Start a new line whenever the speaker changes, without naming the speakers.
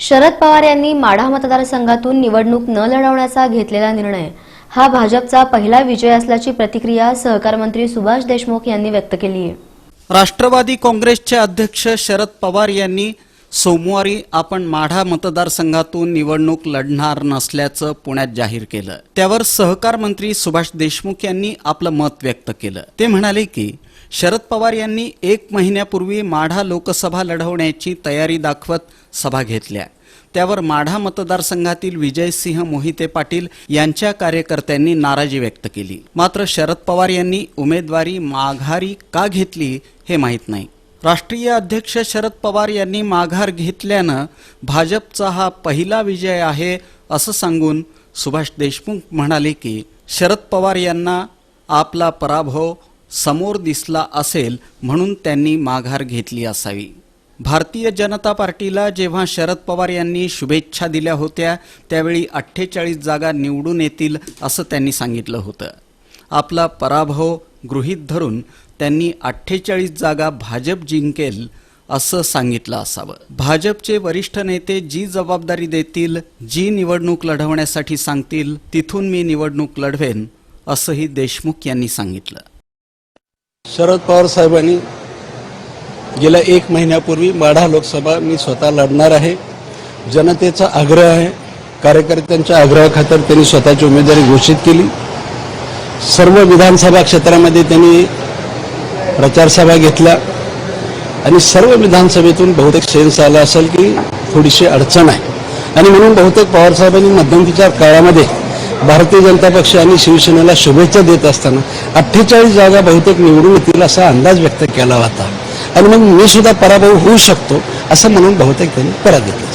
शरद पवार यांनी माढा मतदारसंघातून निवडणूक न लढवण्याचा घेतलेला निर्णय. हा भाजपचा पहिला विजय असल्याची प्रतिक्रिया सहकार मंत्री सुभाष देशमुख यांनी व्यक्त केली आहे
राष्ट्रवादी काँग्रेसचे अध्यक्ष शरद पवार यांनी सोमवारी आपण माढा मतदारसंघातून निवडणूक लढणार नसल्याचं पुण्यात जाहीर केलं. त्यावर सहकार मंत्री सुभाष देशमुख यांनी आपलं मत व्यक्त केलं. ते म्हणाले की शरद पवार यांनी एक महिन्यापूर्वी माढा लोकसभा लढवण्याची तयारी दाखवत सभा घेतल्या. त्यावर माढा मतदारसंघातील विजयसिंह मोहिते पाटील यांच्या कार्यकर्त्यांनी नाराजी व्यक्त केली. मात्र शरद पवार यांनी उमेदवारी माघारी का घेतली हे माहीत नाही. राष्ट्रीय अध्यक्ष शरद पवार यांनी माघार घेतल्यानं भाजपचा हा पहिला विजय आहे असं सांगून सुभाष देशमुख म्हणाले की शरद पवार यांना आपला पराभव समोर दिसला असेल म्हणून त्यांनी माघार घेतली असावी. भारतीय जनता पार्टीला जेव्हा शरद पवार यांनी शुभेच्छा दिल्या होत्या त्यावेळी अठ्ठेचाळीस जागा निवडून येतील असं त्यांनी सांगितलं होतं. आपला पराभव गृहीत धरून त्यांनी अठ्ठेचाळीस जागा भाजप जिंकेल असं सांगितलं असावं. भाजपचे वरिष्ठ नेते जी जबाबदारी देतील जी निवडणूक लढवण्यासाठी सांगतील तिथून मी निवडणूक लढवेन असंही देशमुख यांनी सांगितलं.
शरद पवार साहेबांनी गेल्या एक महिन्यापूर्वी माढा लोकसभा मी स्वतः लढणार आहे. जनतेचा आग्रह आहे. कार्यकर्त्यांच्या आग्रहाखातर त्यांनी स्वतःची उमेदवारी घोषित केली. सर्व विधानसभा क्षेत्रामध्ये त्यांनी प्रचारसभा घेतल्या. आणि सर्व विधानसभेतून बहुतेक सेन्स आला असेल की थोडीशी अडचण आहे. आणि म्हणून बहुतेक पवारसाहेबांनी मध्यंतीच्या काळामध्ये भारतीय जनता पक्ष आणि शिवसेनेला शुभेच्छा देत असताना अठ्ठेचाळीस जागा बहुतेक निवडून येतील असा अंदाज व्यक्त केला होता. आणि मग मी सुद्धा पराभव होऊ शकतो असं म्हणून बहुतेक त्यांनी परागितलं